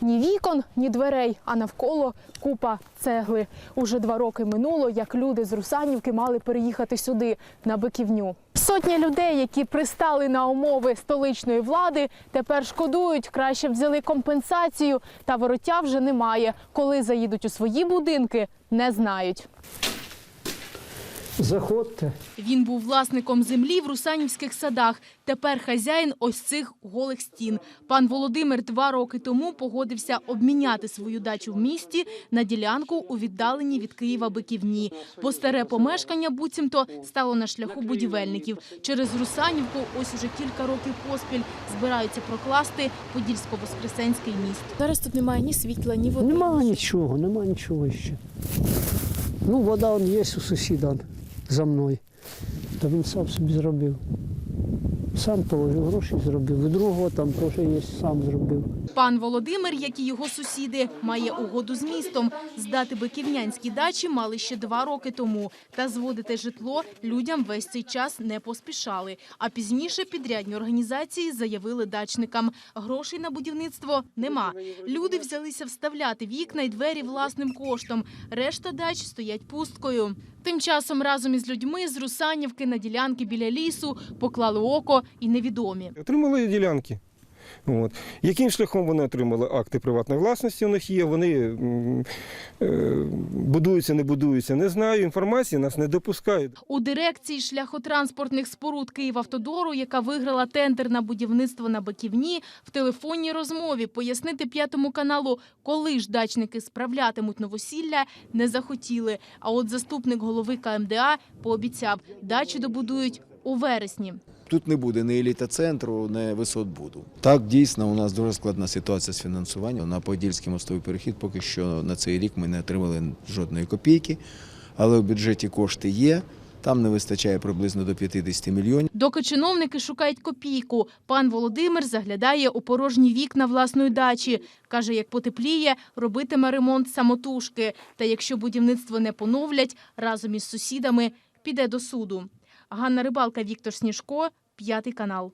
Ні вікон, ні дверей, а навколо купа цегли. Уже два роки минуло, як люди з Русанівки мали переїхати сюди, на Биківню. Сотні людей, які пристали на умови столичної влади, тепер шкодують, краще взяли компенсацію, та вороття вже немає. Коли заїдуть у свої будинки, не знають. Заходьте. Він був власником землі в Русанівських садах. Тепер хазяїн ось цих голих стін. Пан Володимир два роки тому погодився обміняти свою дачу в місті на ділянку у віддаленні від Києва Биківні. Бо старе помешкання буцімто стало на шляху будівельників. Через Русанівку ось уже кілька років поспіль збираються прокласти Подільсько-Воскресенський міст. Зараз тут немає ні світла, ні води. Нема нічого, нема нічого ще. Ну, вода он є у сусіда за мною. Та він сам собі зробив. Сам положив гроші зробив. У другого там теж є, сам зробив. Пан Володимир, як і його сусіди, має угоду з містом. Здати биківнянські дачі мали ще два роки тому. Та зводити житло людям весь цей час не поспішали. А пізніше підрядні організації заявили дачникам. Грошей на будівництво нема. Люди взялися вставляти вікна й двері власним коштом. Решта дач стоять пусткою. Тим часом разом із людьми з Русанівки на ділянки біля лісу поклали око і невідомі. Отримали ділянки. От. Яким шляхом вони отримали акти приватної власності? У них є. Вони е, будуються, не будуються. Не знаю. Інформації нас не допускають. У дирекції шляхотранспортних споруд Київавтодору, яка виграла тендер на будівництво на Баківні, в телефонній розмові пояснити п'ятому каналу, коли ж дачники справлятимуть новосілля, не захотіли. А от заступник голови КМДА пообіцяв, дачі добудують у вересні. Тут не буде ні еліта центру, ні висотбуду. Так, дійсно, у нас дуже складна ситуація з фінансуванням. На Подільський мостовий перехід поки що на цей рік ми не отримали жодної копійки, але в бюджеті кошти є. Там не вистачає приблизно до 50 мільйонів. Доки чиновники шукають копійку, пан Володимир заглядає у порожні вікна власної дачі. Каже, як потепліє, робитиме ремонт самотужки. Та якщо будівництво не поновлять, разом із сусідами піде до суду. Ганна Рибалка, Віктор Сніжко, п'ятий канал.